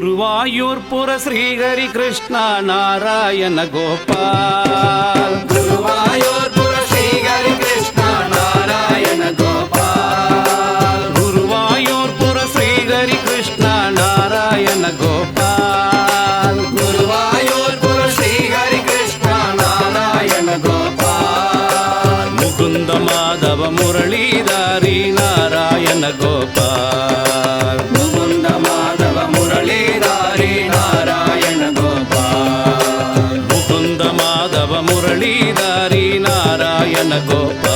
குருவாயூர்புர ஸ்ரீஹரி கிருஷ்ணா நாராயண கோபால். குருவாயூர்புர ஸ்ரீஹரி கிருஷ்ணா நாராயண கோபால். குருவாயூர்புர ஸ்ரீஹரி கிருஷ்ணா நாராயண கோபால். குருவாயூர்புர ஸ்ரீஹரி கிருஷ்ணா நாராயண கோபால். முகுந்த மாதவ முரளிதாரி நாராயண கோபால். গো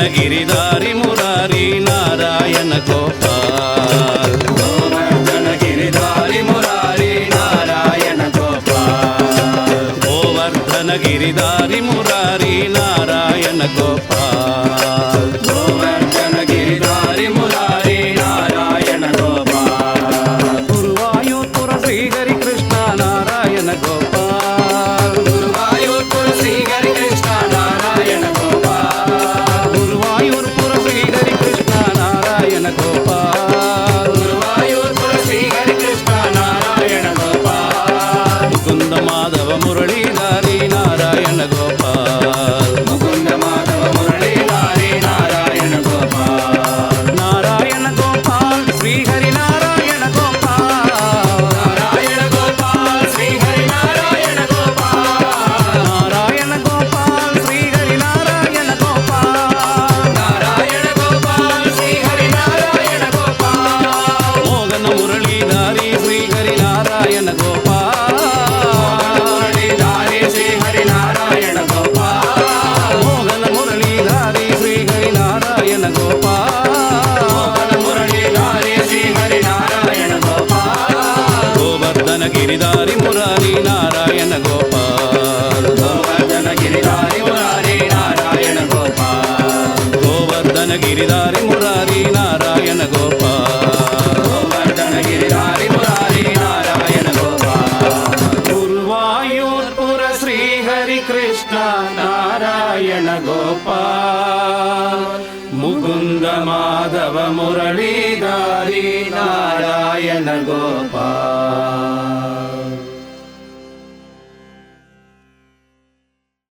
ஞான கிரிதாரி முராரி நாராயண கோபால். கோவர்தன கிரிதாரி முராரி நாராயண கோபால். கோவர்தன கிரிதாரி முராரி நாராயண கோபால். ಗೋವರ್ಧನ ಗಿರಿಧಾರಿ ಮುರಾರಿ ನಾರಾಯಣ ಗೋಪಾಲ್ ಗೋವರ್ಧನ ಗಿರಿಧಾರಿ ಮುರಾರಿ ನಾರಾಯಣ ಗೋಪಾಲ್ ಗೋವರ್ಧನ ಗಿರಿಧಾರಿ ಮುರಾರಿ ನಾರಾಯಣ ಗೋಪಾಲ್ ಗೋವರ್ಧನ ಗಿರಿಧಾರಿ ಮುರಾರಿ ನಾರಾಯಣ ಗೋಪಾಲ್ ಗುರುವಾಯೂರ್ಪುರ ಶ್ರೀ ಹರಿ ಕೃಷ್ಣ ನಾರಾಯಣ ಗೋಪಾಲ್ मुकुन्द माधव मुरलीधारी नारायण गोपा